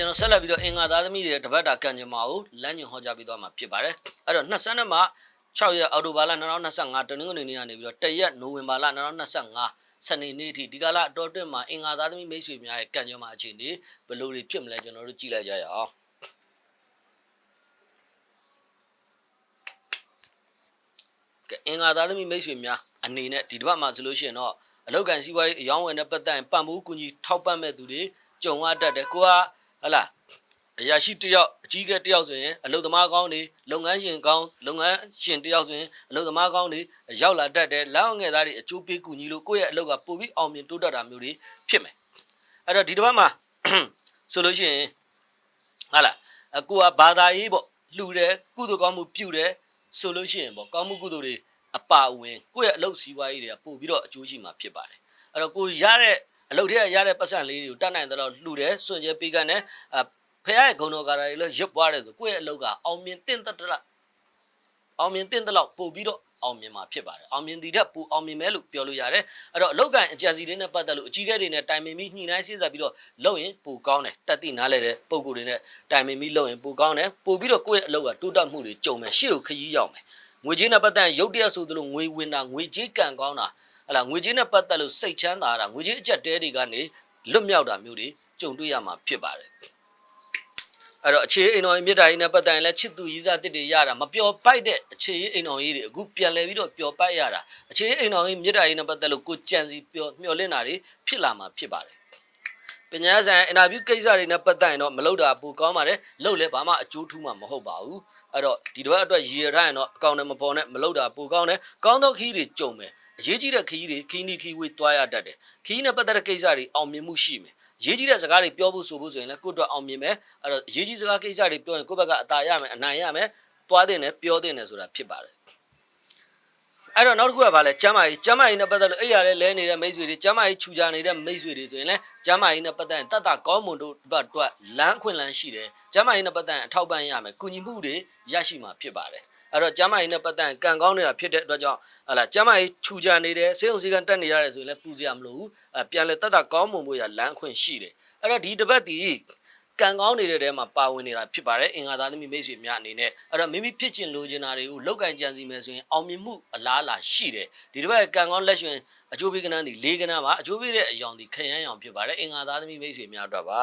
တော်ဆက်လက်ပြီးတော့အင်္ဂါသားသမီးတွေတပတ်တာကံကြမ္မာကိုလမ်းညွှန်ဟောကြားပေးသွားမှာဖြစ်ပါတယ်အဲ့တော့20နှစ်မှ6ရက်အောက်တိုဘာလ2025တနင်္ဂနွေနေ့ကနေပြီးတော့1ရက်နိုဝင်ဘာလ2025စနေနေ့အထိဒီကလာအတော်အတွင်းမှာအင်္ဂါသားသမီးမိတ်ဆွေများရဲ့ကံကြမ္မာအခြေအနေဘယ်လိုတွေဖြစ်မလဲကျွန်တော်တို့ကြည့်လိုက်ကြရအောင်ကဲအင်္ဂါသားသမီးမိတ်ဆွေများအနေနဲ့ဒီတစ်ပတ်မှာဆိုလို့ရှိရင်တော့အလောက်ကန်စီးပွားရေးအယောင်းဝယ်နဲ့ပတ်သက်ရင်ပံ့ပိုးကူညီထောက်ပံ့မဲ့သူတွေကြုံရတတ်တယ်ကိုက ဟလာအရာရှိတယောက်အကြီးအကဲတယောက်ဆိုရင်အလုပ်သမားကောင်းတွေလုပ်ငန်းရှင်ကောင်းလုပ်ငန်းရှင်တယောက်ဆိုရင်အလုပ်သမားကောင်းတွေရောက်လာတတ်တယ်လောက်ငယ်သားတွေအကျိုးပေးကူညီလို့ကိုယ့်ရဲ့အလုပ်ကပိုပြီးအောင်မြင်တိုးတက်တာမျိုးတွေဖြစ်မယ်အဲ့တော့ဒီတစ်ပတ်မှာဆိုလို့ရှိရင်ဟာလားအကူကဘာသာရေးပေါ့လှူတယ်ကုသိုလ်ကောင်းမှုပြုတယ်ဆိုလို့ရှိရင်ပေါ့ကောင်းမှုကုသိုလ်တွေအပါအဝင်ကိုယ့်ရဲ့အလုပ်စီးပွားရေးတွေကပို့ပြီးတော့အကျိုးရှိမှာဖြစ်ပါတယ်အဲ့တော့ကိုရတဲ့ အလုပ်တွေကရတဲ့ပတ်စံလေးတွေကိုတတ်နိုင်တဲ့တော့လှူတယ်စွန့်ကြဲပေးကန်တယ်အဖះရဲ့ဂုံတော်ကာရာတွေလည်းရွတ်ပွားတယ်ဆိုကိုယ့်ရဲ့အလုပ်ကအောင်မြင်တင့်တတ်တလားအောင်မြင်တင့်တလောက်ပို့ပြီးတော့အောင်မြင်မှာဖြစ်ပါတယ်အောင်မြင်တည်တဲ့ပို့အောင်မြင်မယ်လို့ပြောလို့ရတယ်အဲ့တော့အလုပ်ကန်အကြံစီတွေနဲ့ပတ်သက်လို့အကြီးအကဲတွေနဲ့တိုင်ပင်ပြီးညှိနှိုင်းစဉ်းစားပြီးတော့လုပ်ရင်ပိုကောင်းတယ်တက်တိနားလဲတဲ့ပုံကိုယ်တွေနဲ့တိုင်ပင်ပြီးလုပ်ရင်ပိုကောင်းတယ်ပို့ပြီးတော့ကိုယ့်ရဲ့အလုပ်ကတိုးတက်မှုတွေကြုံမယ်ရှေ့ကိုခရီးရောက်မယ်ငွေကြေးနဲ့ပတ်သက်ရင်ရုပ်တရက်ဆိုသလိုငွေဝင်တာငွေကြေးကံကောင်းတာ ဟလာငွေကြေးနဲ့ပတ်သက်လို့စိတ်ချမ်းသာတာငွေကြေးအကျက်တဲတွေကနေလွတ်မြောက်တာမျိုးတွေကြုံတွေ့ရမှာဖြစ်ပါတယ်အဲ့တော့အခြေအိမ်တော်ကြီးမြေတားကြီးနဲ့ပတ်သက်ရင်လည်းချစ်သူရည်စားတစ်တွေရတာမပျော်ပိုက်တဲ့အခြေအိမ်တော်ကြီးတွေအခုပြန်လဲပြီးတော့ပျော်ပိုက်ရတာအခြေအိမ်တော်ကြီးမြေတားကြီးနဲ့ပတ်သက်လို့ကိုကြံစီပျော်မျှော်လင့်တာတွေဖြစ်လာမှာဖြစ်ပါတယ်ပညာဆိုင်အင်တာဗျူးကိစ္စတွေနဲ့ပတ်သက်ရင်တော့မလုပ်တာပိုကောင်းပါတယ်လုပ်လဲဘာမှအကျိုးထူးမှာမဟုတ်ပါဘူးအဲ့တော့ဒီတစ်ပတ်အတွက်ရည်ရထားရင်တော့အကောင့်နဲ့မပေါ်နဲ့မလုပ်တာပိုကောင်းတယ်ကောင်းသောခီးတွေကြုံမယ် အရေးကြီးတဲ့ခီးတွေခီးနီခီးဝေးသွားရတတ်တယ်ခီးနဲ့ပတ်သက်တဲ့ကိစ္စတွေအောင်မြင်မှုရှိမယ်ရေးကြီးတဲ့စကားတွေပြောဖို့ဆိုဖို့ဆိုရင်လည်းကိုယ့်အတွက်အောင်မြင်မယ်အဲ့တော့ရေးကြီးစကားကိစ္စတွေပြောရင်ကိုယ့်ဘက်ကအသာရမယ်အနိုင်ရမယ်သွားတဲ့နဲ့ပြောတဲ့နဲ့ဆိုတာဖြစ်ပါတယ်အဲ့တော့နောက်တစ်ခုကဘာလဲကျမ်းမာရေးကျမ်းမာရေးနဲ့ပတ်သက်လို့အဲ့ရတဲ့လဲနေတဲ့မိတ်ဆွေတွေကျမ်းမာရေးခြူကြနေတဲ့မိတ်ဆွေတွေဆိုရင်လည်းကျမ်းမာရေးနဲ့ပတ်သက်ရင်တတ်တာကောင်းမွန်တို့ဘတ်တော့လမ်းခွင့်လန်းရှိတယ်ကျမ်းမာရေးနဲ့ပတ်သက်ရင်အထောက်ပံ့ရမယ်ကုညီမှုတွေရရှိမှာဖြစ်ပါတယ် အဲ့တော့ကျမ်းမာရေးနဲ့ပတ်သက်ရင်ကံကောင်းနေတာဖြစ်တဲ့အတွက်ကြောင့်ဟလာကျမ်းမာရေးခြူကြနေတယ်စေုံစည်းကတက်နေရတယ်ဆိုရင်လည်းပူစရာမလိုဘူးအပြန်လဲတတ်တာကောင်းမွန်ဖို့ရလမ်းခွင့်ရှိတယ်အဲ့တော့ဒီတစ်ပတ်ဒီကံကောင်းနေတဲ့တဲမှာပါဝင်နေတာဖြစ်ပါတယ်အင်္ဂါသားသမီးမိတ်ဆွေများအနေနဲ့အဲ့တော့မိမိဖြစ်ချင်လိုချင်တာတွေကိုလောက်ကင်ကြံစီမယ်ဆိုရင်အောင်မြင်မှုအလားအလာရှိတယ်ဒီတစ်ပတ်ကံကောင်းလက်ရှင်အကျိုးပေးကနန်းဒီ၄ကနန်းပါအကျိုးပေးတဲ့အယောင်ဒီခရမ်းရောင်ဖြစ်ပါတယ်အင်္ဂါသားသမီးမိတ်ဆွေများအတွက်ပါ